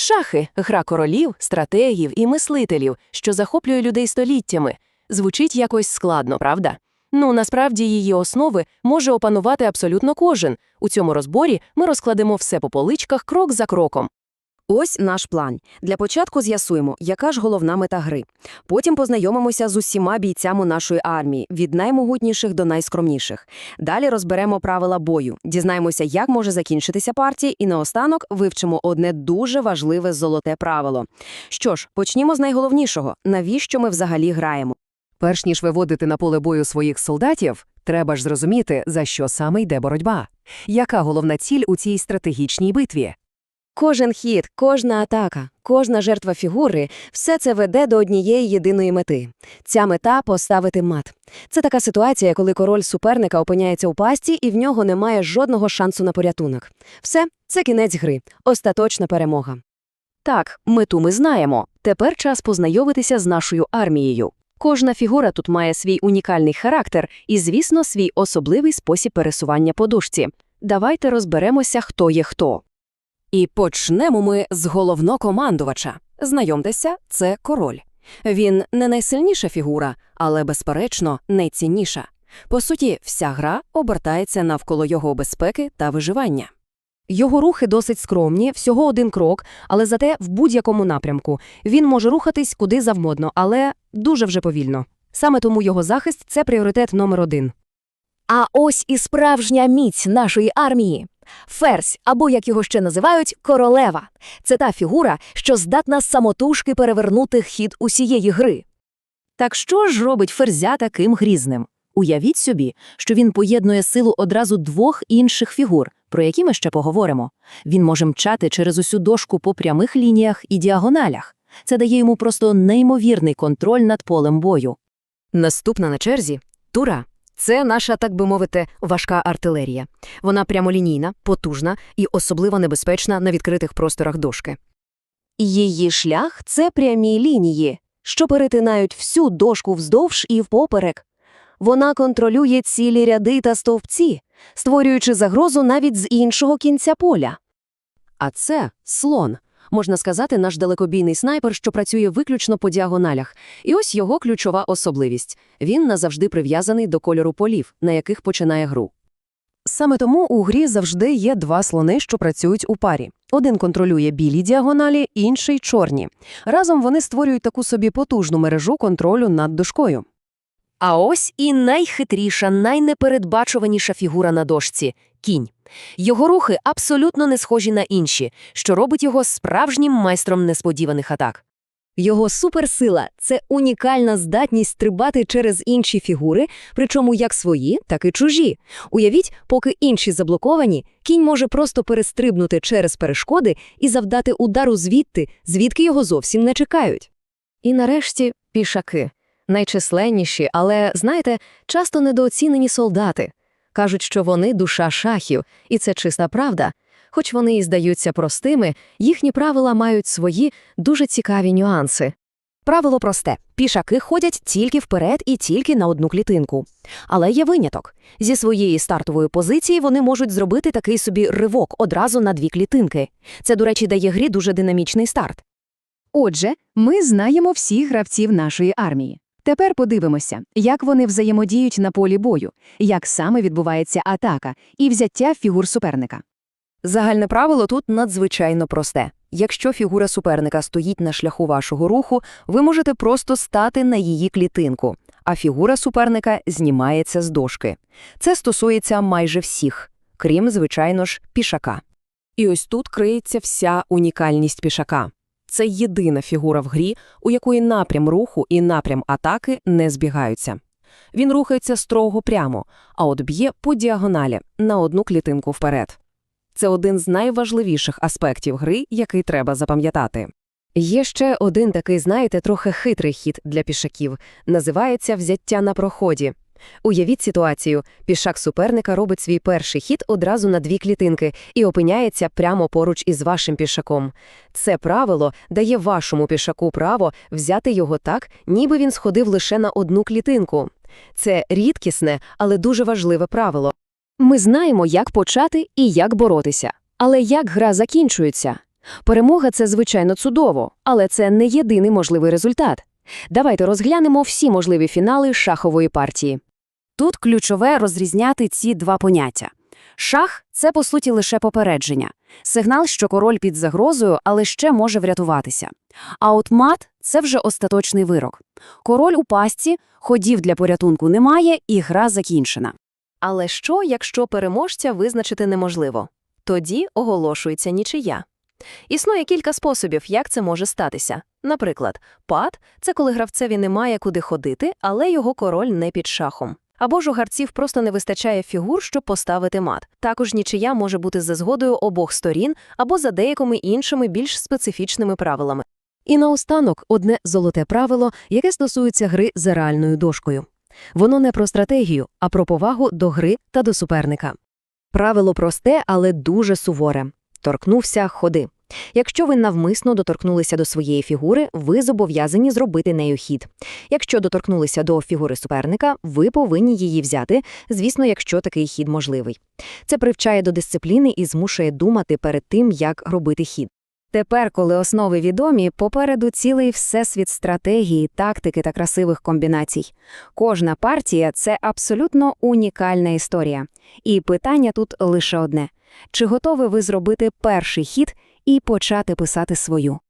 Шахи гра королів, стратегів і мислителів, що захоплює людей століттями. Звучить якось складно, правда? Ну, насправді її основи може опанувати абсолютно кожен. У цьому розборі ми розкладемо все по поличках крок за кроком. Ось наш план. Для початку з'ясуємо, яка ж головна мета гри. Потім познайомимося з усіма бійцями нашої армії, від наймогутніших до найскромніших. Далі розберемо правила бою, дізнаємося, як може закінчитися партія, і наостанок вивчимо одне дуже важливе золоте правило. Що ж, почнімо з найголовнішого: навіщо ми взагалі граємо? Перш ніж виводити на поле бою своїх солдатів, треба ж зрозуміти, за що саме йде боротьба. Яка головна ціль у цій стратегічній битві? Кожен хід, кожна атака, кожна жертва фігури все це веде до однієї єдиної мети. Ця мета поставити мат. Це така ситуація, коли король суперника опиняється у пасті і в нього немає жодного шансу на порятунок. Все, це кінець гри, остаточна перемога. Так, мету ми знаємо. Тепер час познайомитися з нашою армією. Кожна фігура тут має свій унікальний характер і, звісно, свій особливий спосіб пересування по дошці. Давайте розберемося, хто є хто. І почнемо ми з головнокомандувача. Знайомтеся, це король. Він не найсильніша фігура, але, безперечно, найцінніша. По суті, вся гра обертається навколо його безпеки та виживання. Його рухи досить скромні, всього один крок, але зате в будь-якому напрямку. Він може рухатись куди завгодно, але дуже вже повільно. Саме тому його захист це пріоритет номер один. А ось і справжня міць нашої армії. Ферзь, або як його ще називають, королева. Це та фігура, що здатна самотужки перевернути хід усієї гри. Так що ж робить ферзя таким грізним? Уявіть собі, що він поєднує силу одразу двох інших фігур, про які ми ще поговоримо. Він може мчати через усю дошку по прямих лініях і діагоналях. Це дає йому просто неймовірний контроль над полем бою. Наступна на черзі тура. Це наша, так би мовити, важка артилерія. Вона прямолінійна, потужна і особливо небезпечна на відкритих просторах дошки. Її шлях це прямі лінії, що перетинають всю дошку вздовж і впоперек. Вона контролює цілі ряди та стовпці, створюючи загрозу навіть з іншого кінця поля. А це слон. Можна сказати, наш далекобійний снайпер, що працює виключно по діагоналях. І ось його ключова особливість. Він назавжди прив'язаний до кольору полів, на яких починає гру. Саме тому у грі завжди є два слони, що працюють у парі. Один контролює білі діагоналі, інший чорні. Разом вони створюють таку собі потужну мережу контролю над дошкою. А ось і найхитріша, найнепередбачуваніша фігура на дошці кінь. Його рухи абсолютно не схожі на інші, що робить його справжнім майстром несподіваних атак. Його суперсила це унікальна здатність стрибати через інші фігури, причому як свої, так і чужі. Уявіть, поки інші заблоковані, кінь може просто перестрибнути через перешкоди і завдати удару звідти, звідки його зовсім не чекають. І нарешті пішаки. Найчисленніші, але, знаєте, часто недооцінені солдати. Кажуть, що вони душа шахів, і це чиста правда. Хоч вони і здаються простими, їхні правила мають свої дуже цікаві нюанси. Правило просте пішаки ходять тільки вперед і тільки на одну клітинку. Але є виняток. Зі своєї стартової позиції вони можуть зробити такий собі ривок одразу на дві клітинки. Це, до речі, дає грі дуже динамічний старт. Отже, ми знаємо всіх гравців нашої армії. Тепер подивимося, як вони взаємодіють на полі бою, як саме відбувається атака і взяття фігур суперника. Загальне правило тут надзвичайно просте. Якщо фігура суперника стоїть на шляху вашого руху, ви можете просто стати на її клітинку, а фігура суперника знімається з дошки. Це стосується майже всіх, крім, звичайно ж, пішака. І ось тут криється вся унікальність пішака. Це єдина фігура в грі, у якої напрям руху і напрям атаки не збігаються. Він рухається строго прямо, а от б'є по діагоналі на одну клітинку вперед. Це один з найважливіших аспектів гри, який треба запам'ятати. Є ще один такий, знаєте, трохи хитрий хід для пішаків. Називається взяття на проході. Уявіть ситуацію. Пішак суперника робить свій перший хід одразу на дві клітинки і опиняється прямо поруч із вашим пішаком. Це правило дає вашому пішаку право взяти його так, ніби він сходив лише на одну клітинку. Це рідкісне, але дуже важливе правило. Ми знаємо, як почати і як боротися. Але як гра закінчується? Перемога – це, звичайно, чудово, але це не єдиний можливий результат. Давайте розглянемо всі можливі фінали шахової партії. Тут ключове розрізняти ці два поняття. Шах – це, по суті, лише попередження. Сигнал, що король під загрозою, але ще може врятуватися. А от мат – це вже остаточний вирок. Король у пастці, ходів для порятунку немає і гра закінчена. Але що, якщо переможця визначити неможливо? Тоді оголошується нічия. Існує кілька способів, як це може статися. Наприклад, пад – це коли гравцеві немає куди ходити, але його король не під шахом. Або ж у гравців просто не вистачає фігур, щоб поставити мат. Також нічия може бути за згодою обох сторін або за деякими іншими більш специфічними правилами. І наостанок одне золоте правило, яке стосується гри за реальною дошкою. Воно не про стратегію, а про повагу до гри та до суперника. Правило просте, але дуже суворе. Торкнувся – ходи. Якщо ви навмисно доторкнулися до своєї фігури, ви зобов'язані зробити нею хід. Якщо доторкнулися до фігури суперника, ви повинні її взяти, звісно, якщо такий хід можливий. Це привчає до дисципліни і змушує думати перед тим, як робити хід. Тепер, коли основи відомі, попереду цілий всесвіт стратегії, тактики та красивих комбінацій. Кожна партія – це абсолютно унікальна історія. І питання тут лише одне. Чи готові ви зробити перший хід і почати писати свою?